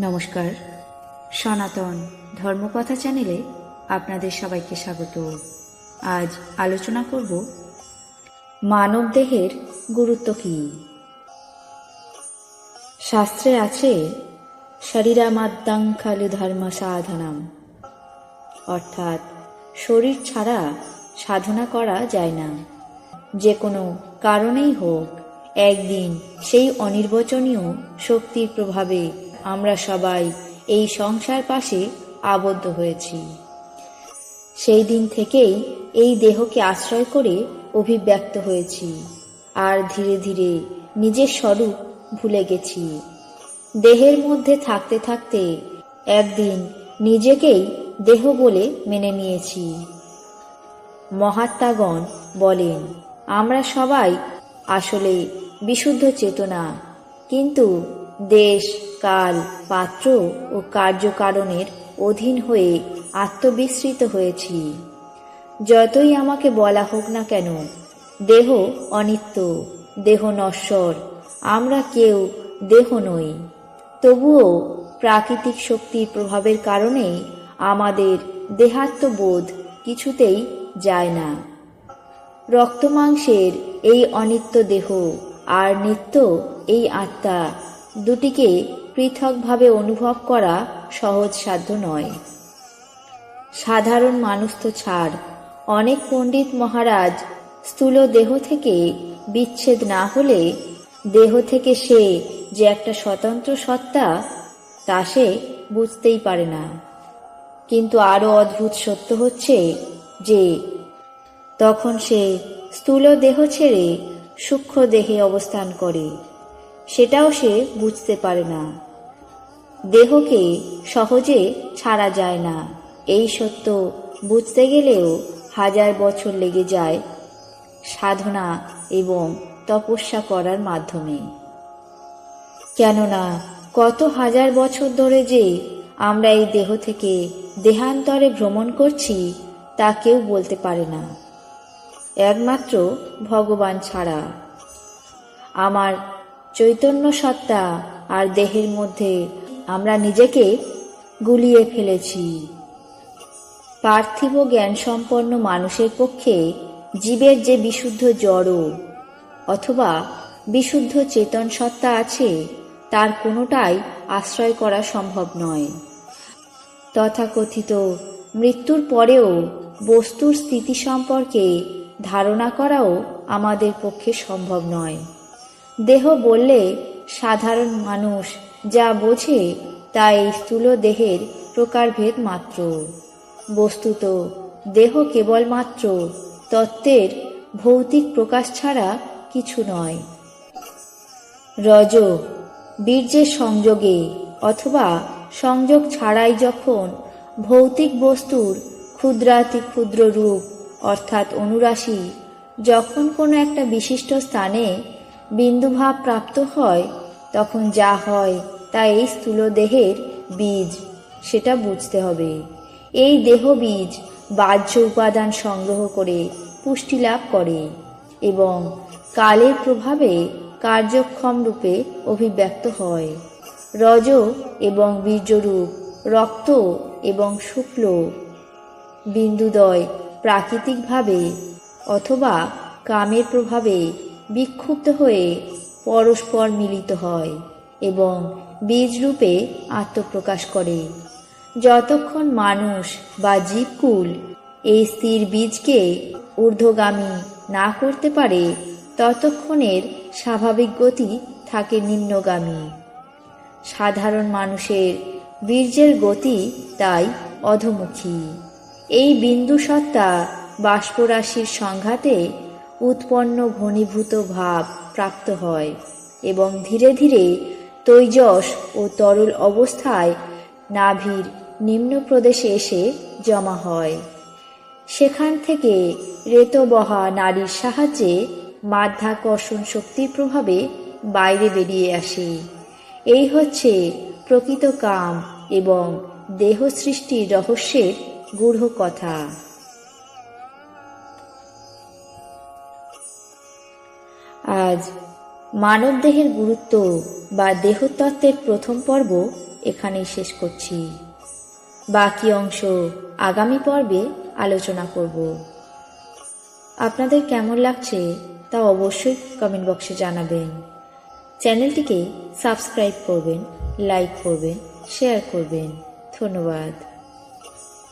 নমস্কার। সনাতন ধর্মকথা চ্যানেলে আপনাদের সবাইকে স্বাগত। আজ আলোচনা করব মানব দেহের গুরুত্ব কী? শাস্ত্রে আছে শরীরামাদ্যাং খালু ধর্ম সাধনাম অর্থাৎ, শরীর ছাড়া সাধনা করা যায় না। যে কোনো কারণেই হোক, একদিন সেই অনির্বচনীয় শক্তির প্রভাবে আমরা সবাই এই সংসার পাশে আবদ্ধ হয়েছি। সেই দিন থেকেই এই দেহকে আশ্রয় করে অভিব্যক্ত হয়েছি আর ধীরে ধীরে নিজের স্বরূপ ভুলে গেছি। দেহের মধ্যে থাকতে থাকতে একদিন নিজেকেই দেহ বলে মেনে নিয়েছি। মহাত্মাগণ বলেন, আমরা সবাই আসলে বিশুদ্ধ চেতনা, কিন্তু দেশ, কাল, পাত্র ও কার্যকারণের অধীন হয়ে আত্মবিস্মৃত হয়েছি। যতই আমাকে বলা হোক না কেন, দেহ অনিত্য, দেহ নশ্বর, আমরা কেউ দেহ নই। তবুও প্রাকৃতিক শক্তির প্রভাবের কারণে আমাদের দেহাত্মবোধ কিছুতেই যায় না। রক্তমাংসের এই অনিত্য দেহ আর নিত্য এই আত্মা দুটিকে পৃথকভাবে অনুভব করা সহজ সাধ্য নয়। সাধারণ মানুষ তো ছাড়। অনেক পণ্ডিত মহারাজ স্থূল দেহ থেকে বিচ্ছেদ না হলে দেহ থেকে সে যে একটা স্বতন্ত্র সত্তা, তা সে বুঝতেই পারে না। কিন্তু আরও অদ্ভুত সত্য হচ্ছে যে তখন সে স্থূল দেহ ছেড়ে সূক্ষ্ম দেহে অবস্থান করে। সেটাও সে বুঝতে পারে না। দেহকে সহজে ছাড়া যায় না। এই সত্য বুঝতে গেলেও হাজার বছর লেগে যায় সাধনা এবং তপস্যা করার মাধ্যমে। কেননা কত হাজার বছর ধরে যে আমরা এই দেহ থেকে দেহান্তরে ভ্রমণ করছি, তা কেউ বলতে পারে না। একমাত্র ভগবান ছাড়া। আমার চৈতন্য সত্তা আর দেহের মধ্যে আমরা নিজেকে গুলিয়ে ফেলেছি। পার্থিব জ্ঞান সম্পন্ন মানুষের পক্ষে জীবের যে বিশুদ্ধ জড় অথবা বিশুদ্ধ চেতন সত্তা আছে, তার কোনোটাই আশ্রয় করা সম্ভব নয়। তথাকথিত মৃত্যুর পরেও বস্তুর স্থিতি সম্পর্কে ধারণা করাও আমাদের পক্ষে সম্ভব নয়। দেহ বললে, সাধারণ মানুষ, যা বোঝে তা এই স্থূল দেহের প্রকারভেদ মাত্র। বস্তুত, দেহ কেবলমাত্র, তত্ত্বের ভৌতিক প্রকাশ ছাড়া কিছু নয়। রজ, বীর্যের সংযোগে, অথবা সংযোগ ছাড়াই যখন ভৌতিক বস্তুর ক্ষুদ্রাতি ক্ষুদ্র রূপ, অর্থাৎ অনুরাশি, যখন কোনো একটা বিশিষ্ট স্থানে বিন্দুভাব প্রাপ্ত হয়, তখন যা হয় তা এই স্থূল দেহের বীজ, সেটা বুঝতে হবে। এই দেহ বীজ বাহ্য উপাদান সংগ্রহ করে পুষ্টি লাভ করে এবং কালের প্রভাবে কার্যক্ষম রূপে অভিব্যক্ত হয়। রজ এবং বীর্যরূপ, রক্ত এবং শুক্ল, বিন্দুদয় প্রাকৃতিকভাবে অথবা কামের প্রভাবে বিক্ষুব্ধ হয়ে পরস্পর মিলিত হয় এবং বীজরূপে আত্মপ্রকাশ করে। যতক্ষণ মানুষ বা জীবকুল এই স্থির বীজকে ঊর্ধ্বগামী না করতে পারে, ততক্ষণের স্বাভাবিক গতি থাকে নিম্নগামী। সাধারণ মানুষের বীর্যের গতি তাই অধমুখী। এই বিন্দু সত্তা বাষ্পরাশির সংঘাতে উৎপন্ন ঘনীভূত ভাব প্রাপ্ত হয় এবং ধীরে ধীরে তৈজস ও তরল অবস্থায় নাভির নিম্ন প্রদেশে এসে জমা হয়। সেখান থেকে রেতবহা নারীর সাহায্যে মাধ্যাকর্ষণ শক্তির প্রভাবে বাইরে বেরিয়ে আসে। এই হচ্ছে প্রকৃত কাম এবং দেহ সৃষ্টির রহস্যের গূঢ় কথা আজ মানবদেহের গুরুত্ব বা দেহতত্ত্বের প্রথম পর্ব এখানেই শেষ করছি। বাকি অংশ আগামী পর্বে আলোচনা করব। আপনাদের কেমন লাগছে তা অবশ্যই কমেন্ট বক্সে জানাবেন। চ্যানেলটিকে সাবস্ক্রাইব করবেন, লাইক করবেন, শেয়ার করবেন। ধন্যবাদ।